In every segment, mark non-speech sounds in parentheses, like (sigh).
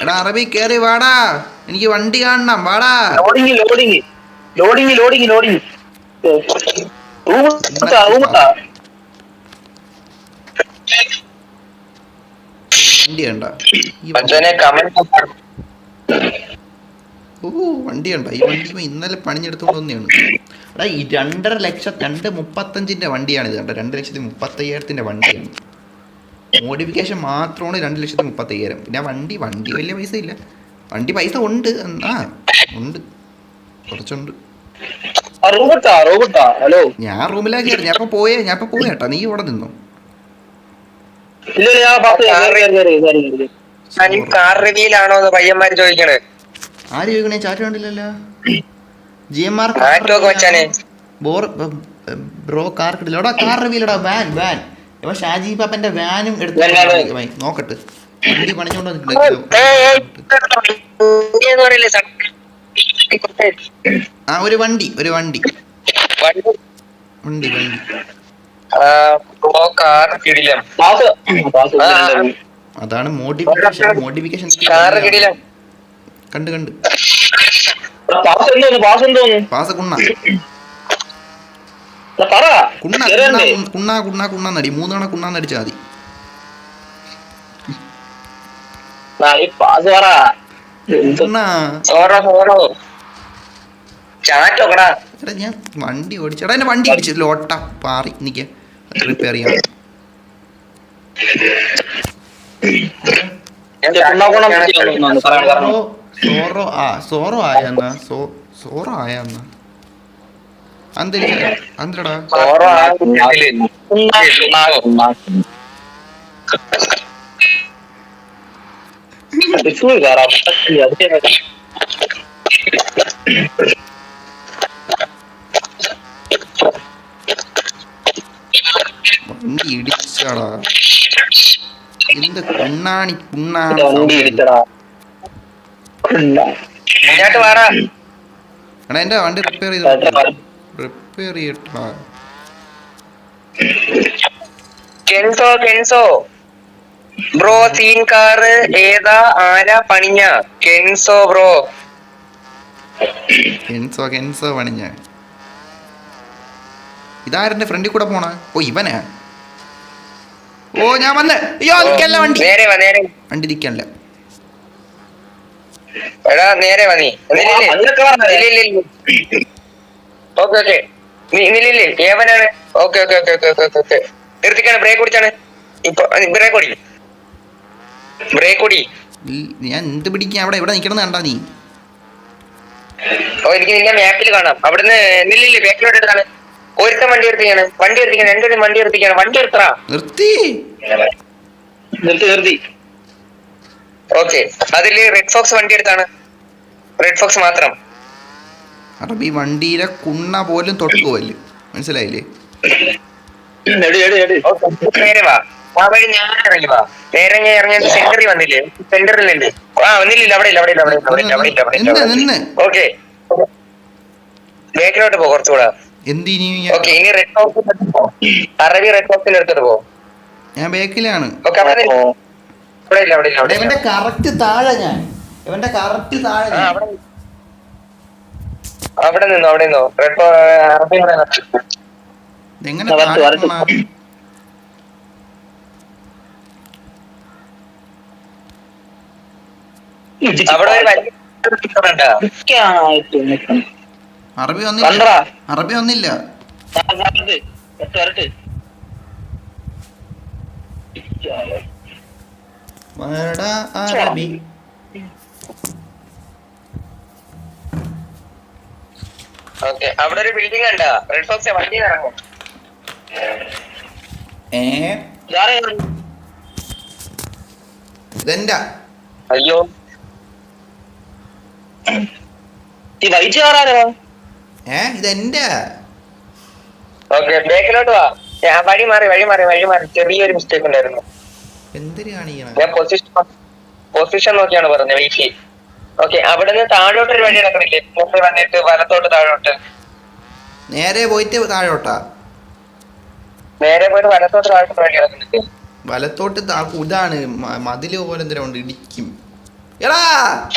എടാ അറബി കേറി വാടാ. എനിക്ക് വണ്ടി കാണണം വാടാ. Loading loading loading loading loading വണ്ടി കണ്ട? ഈ വണ്ടി- മറ്റവനെ ഓ വണ്ടി കണ്ട? ഈ വണ്ടി ഇന്നലെ പണിഞ്ഞെടുത്തോണ്ട് വന്നെയാണ് എടാ ഈ രണ്ടര ലക്ഷം രണ്ട് മുപ്പത്തഞ്ചിന്റെ വണ്ടിയാണ് ഇത് കണ്ടോ? രണ്ട് ലക്ഷത്തി മുപ്പത്തയ്യായിരത്തിന്റെ വണ്ടിയാണ്. മോഡിഫിക്കേഷൻ മാത്രമാണ് രണ്ട് ലക്ഷത്തി മുപ്പത്തയ്യായിരം. പിന്നെ വണ്ടി വണ്ടി വലിയ പൈസ ഇല്ല. വണ്ടി പൈസ ഉണ്ട്. ആ ഉണ്ട്. കുറച്ചുണ്ട്. ഹലോ. ഞാൻ റൂമിലാക്കി കയറി ഞാൻ ഇപ്പൊ പോയേ ഞാൻ ഇപ്പൊ പോയി കേട്ടാ. നീ ഇവിടെ നിന്നു. ആര് ചോദിക്കണേ? ചാറ്റ് കണ്ടില്ലല്ലോ. G M R bore bro car കിട്ടില്ല കാർ റിവീലടാ വാൻ വാൻ. ഇപ്പൊ ഷാജി പാപ്പന്റെ വാനും എടുത്ത് നോക്കട്ടെ. വണ്ടി പണിഞ്ഞോണ്ട് വന്നിട്ടുണ്ട് ആ ഒരു വണ്ടി ഒരു വണ്ടി. വണ്ടി, വണ്ടി അതാണ് മോഡിഫിക്കേഷൻ മോഡിഫിക്കേഷൻ കണ്ട് കണ്ട്. പാസ് എന്തോന്ന്? പാസ് എന്തോന്ന്? പാസ കുണ്ണ. കുണ്ണ? കുണ്ണ കുണ്ണ നടി. കുണ്ണ മതി. ഞാൻ വണ്ടി ഓടിച്ചടാ എന്റെ വണ്ടി അടിച്ചു ലോട്ട പാറി നിക്ക. റിപ്പയർ ചെയ്യാം. സോറോ ആ സോറോ ആയെന്നാ. സോ സോറോ ആയെന്നാ. വണ്ടി ഇടിച്ചടാ. എന്ത് കുണ്ണാണി കുണ്ണാണി എടാ എന്റെ വണ്ടി റിപ്പയർ ചെയ്ത്? റിപ്പയർ ചെയ്യട്ടാ. Kenzo Kenzo. Bro scene car ഏതാ ആരാ പണിഞ്ഞ? Kenzo bro. കെൻസോ കെൻസോ പണിഞ്ഞ. ഇതാരെന്റെ ഫ്രണ്ടിൽ കൂടെ പോണ? ഓ ഇവനാ. ഓ ഞാൻ വന്ന്. അയ്യോ നിക്കല്ല വണ്ടി. നേരെ വാ നേരെ. വണ്ടി നിക്കല്ല എടാ നേരെ വാ നീ. Okay okay. നില്ലില്ലേ ഏവനാണ്? Okay okay okay okay okay okay. നിർത്തിക്കാണ്. Break കുടിച്ചാണ്. ഇപ്പൊ ബ്രേക്ക് ഓടി ബ്രേക്ക് ഓടി ഞാൻ എന്ത് പിടിക്കാൻ അവിടെ എവിടെ നിക്കണെന്ന് കണ്ടാ നീ. ഓ എനിക്ക് നിന്നെ മാപ്പിൽ കാണാം. അവിടുന്ന് നില്ലില്ലേ ബാക്കിലോട്ട് എടുക്കാണ് ഒരുത്തൻ വണ്ടി എടുത്തിക്കാണ് വണ്ടി എടുത്തിക്കാണ് രണ്ടുപേരും വണ്ടി എടുത്തിക്കാണ് വണ്ടി എടുത്തറാ നിർത്തി. നിർത്തി നിർത്തി. ഓക്കെ. അതിൽ റെഡ് ഫോക്സ് വണ്ടി എടുത്താണ്. റെഡ് ഫോക്സ് മാത്രം. അറബി വണ്ടിയിലെ കുണ്ണ പോലും തൊട്ടുപോവല്ലേ മനസ്സിലായില്ലേ? എടി എടി എടി. ഓക്കെ നേരെ വാ. ആ വഴി ഞാൻ ഇറങ്ങി വാ. നേരെ ഞാൻ ഇറങ്ങിയത് സെന്ററിൽ വന്നില്ലേ? സെന്ററിലുണ്ട് ആ വന്നില്ല അവിടെ ഇല്ല അവിടെ ഇല്ല അവിടെ ഇല്ല അവിടെ ഇല്ല അവിടെ അവിടെ ഇല്ല നിന്ന് നിന്ന്. ഓക്കെ. ബാക്കിലോട്ട് പോ കുറച്ചുകൂടെ. അറബി റെഡ് പോ. ഞാൻ ബേക്കിലാണ്. ഓക്കെ അവിടെ ഇല്ല. അവിടെ അവിടെ ഇവന്റെ കറക്റ്റ് താഴെ ഞാൻ. ഇവന്റെ കറക്റ്റ് താഴെ. അവിടെ നിന്നു അവിടെ നിന്നോ. റെഡ്. എങ്ങനെ? അവിടെ. അറബി വന്നില്ല. അറബി വന്നില്ല. വരടാ അറബി. ഓക്കെ. അവിടെ ഒരു ബിൽഡിംഗ് ഉണ്ട് റെഡ് ഫോക്സ് വണ്ടി ഇറങ്ങും. ഏ? ഇതെന്താ? അയ്യോ. ഈ വൈറ്റ് കാറാരോ ഏ? ഇതെന്റെ ഓക്കെ ബാക്കിലോട്ട് വാ. ഞാൻ വഴി മാറി വഴി മാറി വഴി മാറി. ചെറിയൊരു മിസ്റ്റേക്ക് ഉണ്ടായിരുന്നു. എന്തിനു കാണിക്കണം ഞാൻ പൊസിഷൻ പൊസിഷൻ നോക്കിയാണ് പറഞ്ഞത് വെയിറ്റ് ഓക്കെ അവിടെ നിന്ന് താഴോട്ട് ഒരു വഴി നടക്കണില്ലേ മുമ്പ് വന്നിട്ട് വലത്തോട്ട് താഴോട്ട്. നേരെ പോയിട്ട് താഴോട്ടാ. നേരെ പോയിട്ട് വലത്തോട്ട് താഴോട്ട് വഴി നടക്കുന്നില്ലേ? വലത്തോട്ട് താ- ഇതാണ് മതിൽ പോലെ എന്തിനാ കൊണ്ട് ഇടിക്കും. എടാ!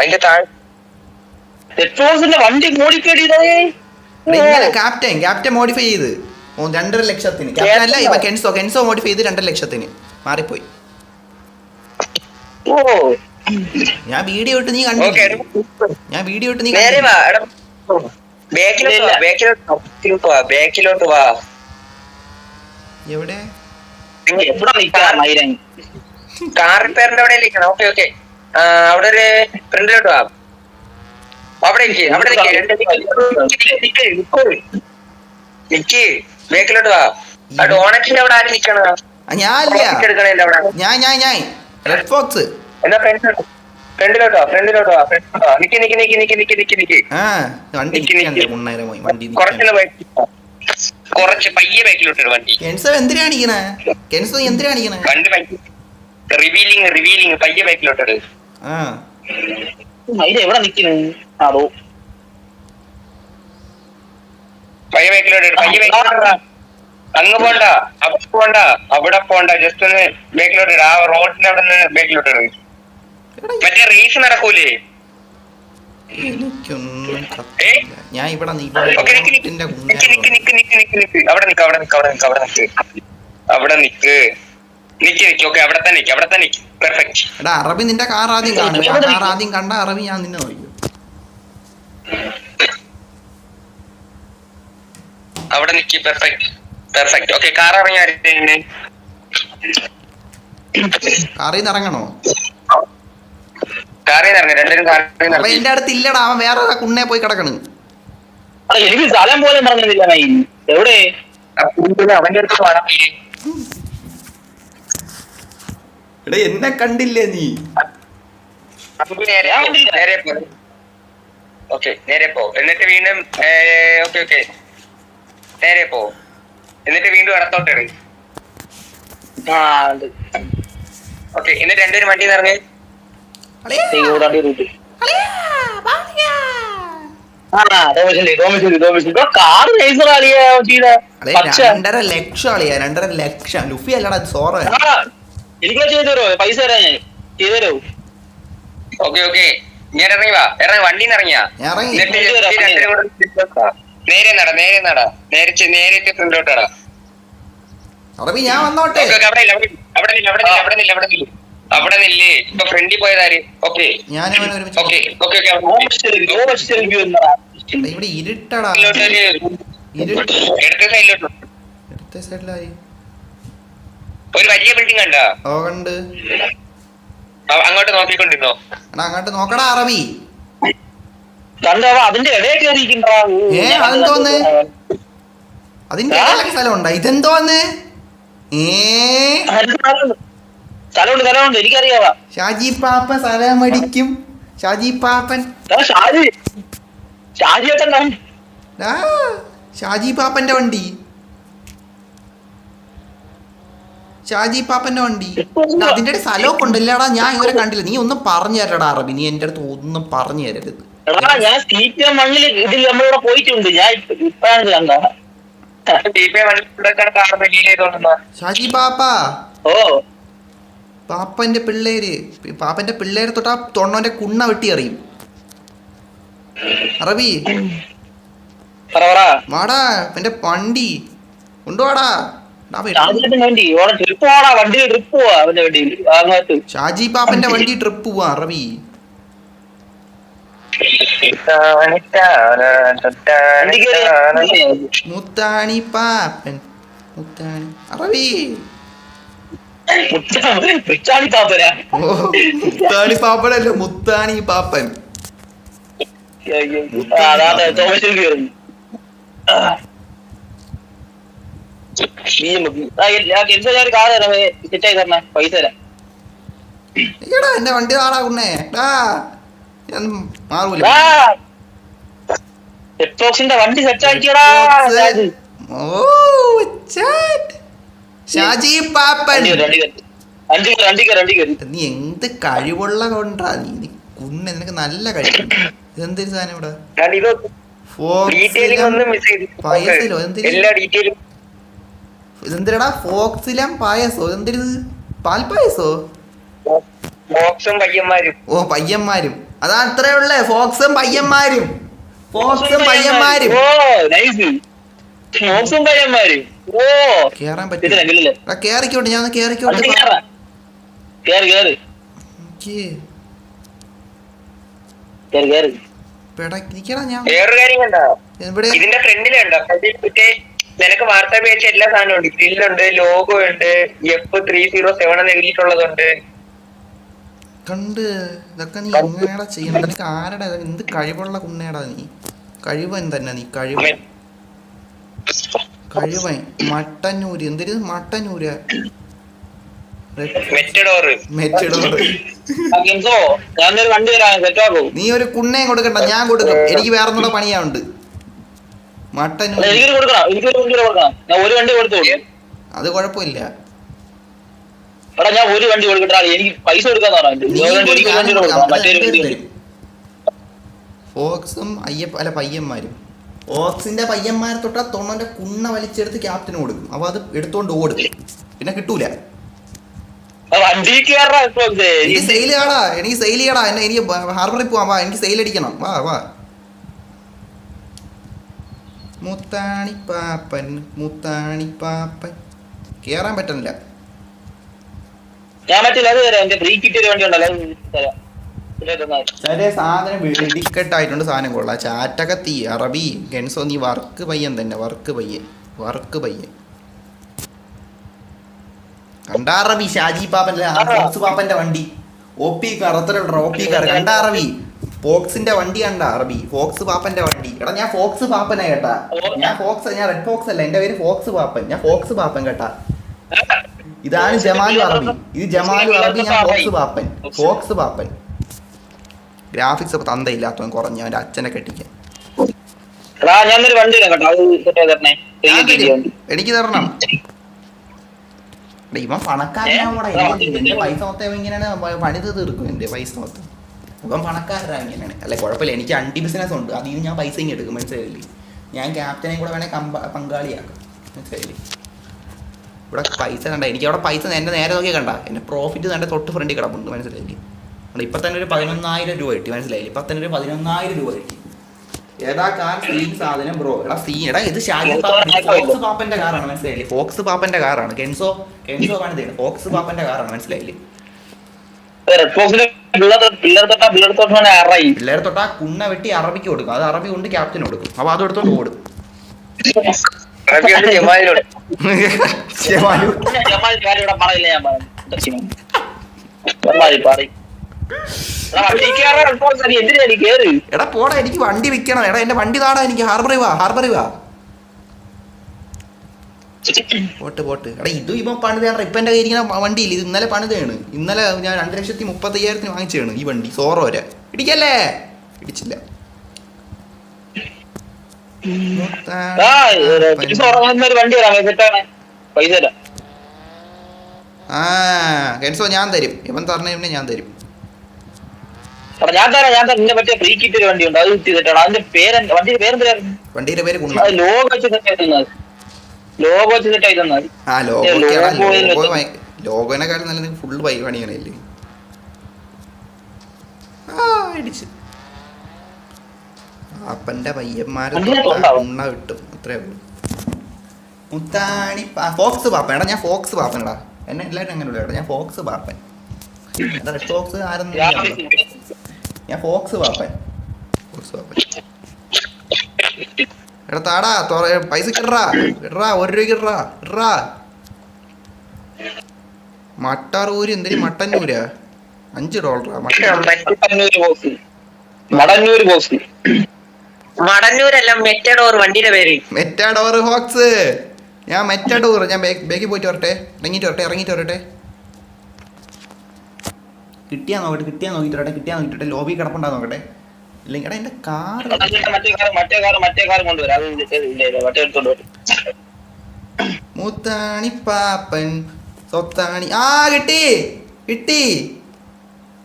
അതിന്റെ താഴെ പെട്രോൾസിന്റെ വണ്ടി ക്യാപ്റ്റൻ ക്യാപ്റ്റൻ മോഡിഫൈ ചെയ്ത്. രണ്ടര ലക്ഷത്തിന്. ക്യാപ്റ്റൻ അല്ല ഇപ്പൊ കെൻസോ കെൻസോ മോഡിഫൈ ചെയ്ത് രണ്ടര ലക്ഷത്തിന്. മാറിപ്പോയി. ഓ. ഞാൻ വീഡിയോ ഇട്ട് നീ കണ്ടു. ഞാൻ വീഡിയോ ഇട്ട് നീ നേരെ കണ്ടില്ല. വാ എടാ. ബാക്കിലോട്ട് വാ ബാക്കിലോട്ട് വാ, എവിടെ? കാർ? റിപ്പയറിന്റെ അവിടെ ഇരിക്കണം ഓക്കെ ഓക്കെ അവിടെ ഒരു ഫ്രണ്ടിലോട്ട് വാ. അവിടെ അവിടെ നിക്ക് ബാക്കിലോട്ട് വാ. ആ ഡോണറ്റിന്റെ അവിടെ ആര് നിക്കണ ഞാൻ ഞാൻ ഞാൻ. റെഡ് ഫോക്സ് എന്നാ ഫ്രണ്ടിലോട്ട് ഫ്രണ്ടിലോട്ട് വാ ഫ്രണ്ടിലോട്ട് വാ ഫ്രണ്ടിലോട്ട് വാ നിക്ക് നിക്ക് നിക്ക് നിക്ക് നിക്ക് നിക്ക് നിക്ക്. ആ വണ്ടി നിക്ക്, നിക്ക്. നിൽക്കണ്ടേ വണ്ടി കുറച്ചൊന്ന് ബാക്കി കുറച്ച് പയ്യെ ബാക്കിലോട്ട് വണ്ടി. എന്തിനാ എന്തിനാ ബാക്കി റിവീലിംഗ് റിവീലിംഗ് പയ്യെ ബാക്കിലോട്ട് ഇട്. എവിടെ നിൽക്കുന്നു അതോ പയ്യെ ബാക്കിലോട്ട് ഇട്. പയ്യെ ബാക്കിലോട്ട് അങ്ങ് പോണ്ട അവിടെ പോണ്ട അവിടെ പോണ്ട. ജസ്റ്റ് ഒന്ന് ബാക്കിലോട്ട് ഇട്. ആ റോഡിന്റെ അവിടെ നിന്ന് ബാക്കിലോട്ട് മറ്റേ റേസ് നടക്കൂലേ? എനിക്കൊന്നും ഞാൻ ഇവിടെ നിക്ക് നിക്ക് നിക്ക്. നിക്ക് നിക്ക് നിക്ക് നിക്ക് നിക്ക് അവിടെ നിക്ക് അവിടെ നിക്ക് അവിടെ നിക്ക് അവിടെ നിക്ക്. അവിടെ നിക്ക്. നിക്ക് നിക്ക് ഓക്കെ അവിടെ തന്നെ നിക്ക് അവിടെ തന്നെ നിക്ക്. പെർഫെക്റ്റ് എടാ അറബി നിന്റെ കാർ ആദ്യം കാണും. കാർ ആദ്യം കണ്ട അറബി ഞാൻ നിന്നെ നോക്കും. അവിടെ നിക്ക് പെർഫെക്റ്റ് പെർഫെക്റ്റ് ഓക്കെ കാർ ഇറങ്ങി കാറിൽ നിന്ന് ഇറങ്ങണോ കാറിൽ നിന്ന് ഇറങ്ങി രണ്ടുപേരും കാറിൽ നിന്ന് അപ്പൊ ഇറങ്ങി എന്റെ അടുത്ത് ഇല്ലടാ അവൻ വേറെ കുണ്ണെ പോയി കിടക്കണ്. എനിക്ക് സ്ഥലം പോലും പറഞ്ഞില്ല എവിടെ? അവന്റെ അടുത്ത് എടാ എന്നെ കണ്ടില്ലേ നീ? നേരെ നേരെ പോ. ഓക്കെ നേരെ പോ. എന്നിട്ട് വീണ്ടും ഓക്കെ ഓക്കെ. നേരെ പോ. എന്നിട്ട് വീണ്ടും ഇടത്തോട്ട് ഇറങ്ങി ഓക്കെ എന്നിട്ട് രണ്ടുപേരും വണ്ടി ഇറങ്ങി ഓടാണ്ടി റൂട്ട് രണ്ടര ലക്ഷം അളിയാ രണ്ടര ലക്ഷം. ലുഫി അല്ലടാ സോറ. എനിക്ക് ചെയ്തു തരുമോ പൈസ തരാ ഞാൻ. ചെയ്തു തരുമോ ഓക്കെ ഓക്കെ ഞാൻ ഇറങ്ങി വാ. ഇറങ്ങി വണ്ടിന്ന് ഇറങ്ങിയാ. നേരെ നട നേരെ നട. നേരെ നേരെ ഫ്രണ്ടിലോട്ട് ഞാൻ വന്നോട്ടെ. ഓക്കെ ഓക്കെ അവിടെ അവിടെ അവിടെ അവിടെ നില്ല അവിടെ നില്ലേ. ഇപ്പൊ ഫ്രണ്ടിൽ പോയതാര് ഓക്കെ. ഓക്കെ ഓക്കെ ഇവിടെ ഇരുട്ടടാ. ഇരുട്ട്. ഇടത്തെ സൈഡിലോട്ട്. ഇടത്തെ സൈഡിലായി ഒരു വലിയ ബിൽഡിംഗ് കണ്ടാ? ഓ കണ്ട്. അങ്ങോട്ട് നോക്കിക്കൊണ്ടിരുന്നോ? അങ്ങോട്ട് നോക്കടാ അറബി. കണ്ടോ അതിന്റെ ഇടയിൽ കയറിയിരിക്കണ്ടാ ഏ, അതെന്തോന്ന്? അതിന്റെ ഇടയിലൊക്കെ സ്ഥലമുണ്ടാ? ഇതെന്തോന്ന് ഏ? സ്ഥലമുണ്ട് സ്ഥലമുണ്ട് എനിക്കറിയാവാ. ഷാജി പാപ്പ സ്ഥലമടിക്കും ഷാജി പാപ്പൻ. ഷാജി. ഷാജി ഷാജി പാപ്പന്റെ വണ്ടി. ഷാജി പാപ്പന്റെ വണ്ടി. അതിന്റെ സ്ഥലമൊക്കെ ഉണ്ടല്ലടാ ഞാൻ ഇവരെ കണ്ടില്ല. നീ ഒന്നും പറഞ്ഞു തരടാ അറബി. നീ എന്റെ അടുത്ത് ഒന്നും പറഞ്ഞു തരരുത്. എടാ ഞാൻ സീറ്റ് മണ്ണിൽ ഇതിൽ നമ്മളിവിടെ പോയിട്ടുണ്ട്. ഞാൻ ഇപ്പ- ഇപ്പഴാണ് കണ്ട ഷാജി പാപ്പ. ഓ. പാപ്പന്റെ പിള്ളേര് പാപ്പന്റെ പിള്ളേരെ തൊട്ടാ തൊണ്ണോന്റെ കുണ്ണ വെട്ടി അറിയും അറബി. വാടാ എന്റെ വണ്ടി. കൊണ്ടുവാടാ. ഷാജി പാപ്പന്റെ വണ്ടി ട്രിപ്പ് പോവാ അറബി. മുത്താണി പാപ്പൻ. മുത്താണി. അറബി. മുത്താണി. പാപ്പനല്ല മുത്താണി പാപ്പൻ. എന്റെ വണ്ടി ഞാൻ മാറൂല. വണ്ടി സെറ്റാക്കിയടാ ആക്കിയടാ. ഓ ചാറ്റ്. ഷാജി പാപ്പൻ. നീ എന്ത് കഴിവുള്ള കൊണ്ടാ നീ നീ കുണ്ണ നിനക്ക് നല്ല കഴിവ്. (laughs) ഇതെന്തൊരു സാധനം ഇവിടെ? പായസലോ ഇതെന്തിരടാ ഫോക്സിലം പായസോ? എന്തിരിത് പാൽപായസോ ബോക്സും പയ്യന്മാരും. ഓ പയ്യന്മാരും. അതാ അത്രേ ഉള്ളേ. ഫോക്സും പയ്യന്മാരും. ഫോക്സും പയ്യന്മാരും. മോക്സും പയ്യന്മാരും. കേറാൻ ഇതില്ല പറ്റില്ല ആ കേറിക്കോട്ടെ ഞാൻ കേറിക്കോട്ടെ ഇതിന്റെ ഫ്രണ്ടിലുണ്ടോ നിനക്ക് വാർത്താ പേജ് എല്ലാ സാധനവും ഉണ്ട്. ഗ്രില്ലുണ്ട് ലോഗോ ഉണ്ട് എഫ് ത്രീ സീറോ സെവൻ എന്ന് എഴുതിയിട്ടുള്ളതുണ്ട്. കണ്ട് ഇതൊക്കെ നീ എങ്ങനെയാടാ ചെയ്യണം? നിനക്ക് ആരടാ എന്ത് കഴിവുള്ള കുണ്ണേടാ നീ? കഴിവ് തന്നെ നീ? കഴിവൻ കഴിവൻ മട്ടന്നൂര്. എന്തൊരു? മട്ടന്നൂര്. നീ ഒരു കുണ്ണയും കൊടുക്കണ്ട ഞാൻ കൊടുക്കും. എനിക്ക് വേറെ ഒന്നുകൂടെ പണിയാവുണ്ട് അത് കുഴപ്പമില്ല. എടാ ഞാൻ ഒരു വണ്ടി കൊടുക്കട്ടെ. എനിക്ക് പൈസ കൊടുക്കാന്ന് പറഞ്ഞു. ഫോക്സും അയ്യപ്പ അല്ല പയ്യന്മാരും. ഫോക്സിന്റെ പയ്യന്മാരെ തൊട്ടാ തൊണ്ണന്റെ കുണ്ണ വലിച്ചെടുത്ത് ക്യാപ്റ്റന് കൊടുക്കും. അപ്പൊ അത് എടുത്തോണ്ട് ഓടും. പിന്നെ കിട്ടൂല. എനിക്ക് സെയിൽ ചെയ്യടാ എനിക്ക് സെയിൽ ചെയ്യടാ. എന്നെ എനിക്ക് ഹാർബറിൽ പോവാം. വാ എനിക്ക് സെയിൽ അടിക്കണം. വാ വാ. മുത്താണി പാപ്പൻ മുത്താണി പാപ്പൻ. കേറാൻ പറ്റുന്നില്ല ഞാൻ പറ്റില്ല. അത് തരാം എന്റെ ഫ്രീ കിറ്റ് ഒരു വണ്ടി ഉണ്ടല്ലോ. ചില സാധനം സാധനം കൊള്ളാം. ചാറ്റൊക്കെ തീ അറബി ഗെൻസോ നീ വർക്ക് പയ്യൻ തന്നെ വർക്ക് പയ്യൻ വർക്ക് പയ്യൻ. കണ്ടാ അറബി ഷാജി പാപ്പന്റെ ആ ഫോക്സ് പാപ്പന്റെ വണ്ടി. ഒ പി കാർ അത്ര ഒ പി കാർ കണ്ടാ അറബി ഫോക്സിന്റെ വണ്ടി കണ്ട അറബി ഫോക്സ് പാപ്പന്റെ വണ്ടി. എടാ ഞാൻ ഫോക്സ് പാപ്പനാ കേട്ടാ. ഞാൻ ഫോക്സ് ഞാൻ റെഡ് ഫോക്സ് അല്ല എന്റെ പേര് ഫോക്സ് പാപ്പൻ. ഞാൻ ഫോക്സ് പാപ്പൻ കേട്ടാ. ഇതാണ് ജമാലു അറബി. ഇത് ജമാലു അറബി ഞാൻ fox Pappan. Fox Pappan. Graphics ഇപ്പൊ തന്തയില്ലാത്തവൻ കുറഞ്ഞ അവന്റെ അച്ഛനെ കെട്ടിക്കാൻ. എനിക്ക് തരണം. ഇവൻ? എന്റെ പൈസ മൊത്തം ഇങ്ങനെയാണ് പണിത് തീർക്കും എന്റെ പൈസ മൊത്തം. ഇവൻ പണക്കാരനാ ഇങ്ങനെയാണ്. അല്ലെ കുഴപ്പമില്ല. എനിക്ക് അണ്ടി ബിസിനസ് ഉണ്ട്. അതിൽ നിന്ന് ഞാൻ പൈസ ഇങ്ങനെ എടുക്കും. മനസ്സിലായില്ലേ? ഞാൻ ക്യാപ്റ്റനെ കൂടെ വേണേ പങ്കാളിയാക്കും. മനസ്സിലായില്ലേ? ഇവിടെ പൈസ കണ്ട എനിക്ക് അവിടെ പൈസ എന്റെ നേരെ നോക്കിയാൽ കണ്ട. എന്റെ പ്രോഫിറ്റ് എന്റെ തൊട്ട് ഫ്രണ്ടിൽ കിടപ്പുണ്ട്. മനസ്സിലായില്ലേ? അവിടെ ഇപ്പൊ തന്നെ ഒരു പതിനൊന്നായിരം രൂപ കിട്ടി മനസ്സിലായില്ലേ ഇപ്പൊ തന്നെ ഒരു പതിനൊന്നായിരം രൂപ കിട്ടി. ഏതാ കാർ സീൻ സാധനം ബ്രോ? എടാ സീൻ എടാ ഇത് ഷാജി ഫോക്സ് പാപ്പന്റെ കാറാണ് മനസ്സിലായില്ലേ? ഫോക്സ് പാപ്പന്റെ കാറാണ്. കെൻസോ കെൻസോ ആണ് പണിതാണ് ഫോക്സ് പാപ്പന്റെ കാറാണ് മനസ്സിലായില്ലേ? പിള്ളേർ പിള്ളേർ തൊട്ടാ കുണ്ണ വെട്ടി അറബിക്ക് കൊടുക്കും. അത് അറബി കൊണ്ട് ക്യാപ്റ്റന് കൊടുക്കും. അപ്പൊ അത് എടുത്തോണ്ട് ഓടും. പറയില്ല ഞാൻ പറയും. എടാ, പോടാ എനിക്ക് വണ്ടി വിൽക്കണം. എടാ എന്റെ വണ്ടി താടാ എനിക്ക്. ഹാർബറി വാ ഹാർബറി വാ. പോട്ട് പോട്ട്. എടാ ഇതും ഇപ്പം പണിതാണ് ഇപ്പൊ എന്റെ കയ്യിൽ ഇരിക്കുന്ന വണ്ടിയിൽ ഇത് ഇന്നലെ പണിതാണ്. ഇന്നലെ ഞാൻ രണ്ട് ലക്ഷത്തി മുപ്പത്തി അയ്യായിരത്തിന് വാങ്ങിച്ചതാണ് ഈ വണ്ടി സോറോര ഇടിക്കല്ലേ? ഇടിച്ചില്ല. ആ കെൻസോ ഞാൻ തരും. ഇവൻ തരണ ഞാൻ തരും. എടാ ഞാൻ തരാം ഞാൻ തരാം. നിന്റെ മറ്റേ ഫ്രീ കിറ്റ് ഒരു വണ്ടി ഉണ്ട്. അത് കിട്ടി സെറ്റാണ് അതിന്റെ പേര് വണ്ടിയുടെ പേരെന്തായിരുന്നു വണ്ടിയുടെ പേര് ലോഗോ വെച്ച് സെറ്റ് ലോഗോ വെച്ച് സെറ്റ് തന്നത് ആ ലോഗോ. ലോഗോനെക്കാളും നല്ലത് ഫുള്ള് പൈ പണിയാണല്ലേ? ആ ഇടിച്ച്. അപ്പന്റെ പയ്യന്മാരെ. ഉണ്ണ കിട്ടും. അത്രേ ഉള്ളൂ. മുത്താണി ഫോക്സ് പാപ്പൻ. എടാ ഞാൻ ഫോക്സ് പാപ്പനടാ. എന്നെ എല്ലാവരും അങ്ങനെ ഞാൻ ഫോക്സ് പാപ്പൻ. ഫോക്സ് ആരെന്ന്. ഞാൻ ഫോക്സ് വാപ്പൻ. ഫോക്സ് പാപ്പൻ എടാ താടാ തൊറ- പൈസ കിട്ടാ ഇടാ ഒരു രൂപയ്ക്ക് ഇടാ ഇടാ മട്ടാറൂര് എന്തിനു? മട്ടന്നൂരാ? അഞ്ച് ഡോളറാ. മട്ടന്നൂര് മടന്നൂര് ബോക്സ് മടന്നൂരല്ല മെറ്റഡോർ വണ്ടിയുടെ പേര്. മെറ്റാഡോർ ഹോക്സ് ഞാൻ മെറ്റാഡോർ ഞാൻ ബേക്കി പോയിട്ട് വരട്ടെ. ഇറങ്ങിയിട്ട് വരട്ടെ ഇറങ്ങിയിട്ട് വരട്ടെ. കിട്ടിയാ നോക്കട്ടെ കിട്ടിയാ നോക്കിട്ടെ കിട്ടിയാ നോക്കിയിട്ട് ലോബി കിടപ്പുണ്ടാ നോക്കട്ടെ. ഇല്ലെങ്കിൽ എടാ എന്റെ കാർ മൂത്താണി പാപ്പൻ സ്വത്താണി. ആ കിട്ടി കിട്ടി.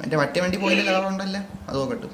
മറ്റേ മറ്റേ വണ്ടി പോയില്ല കളറുണ്ടല്ലോ അത് നോക്കട്ടെ.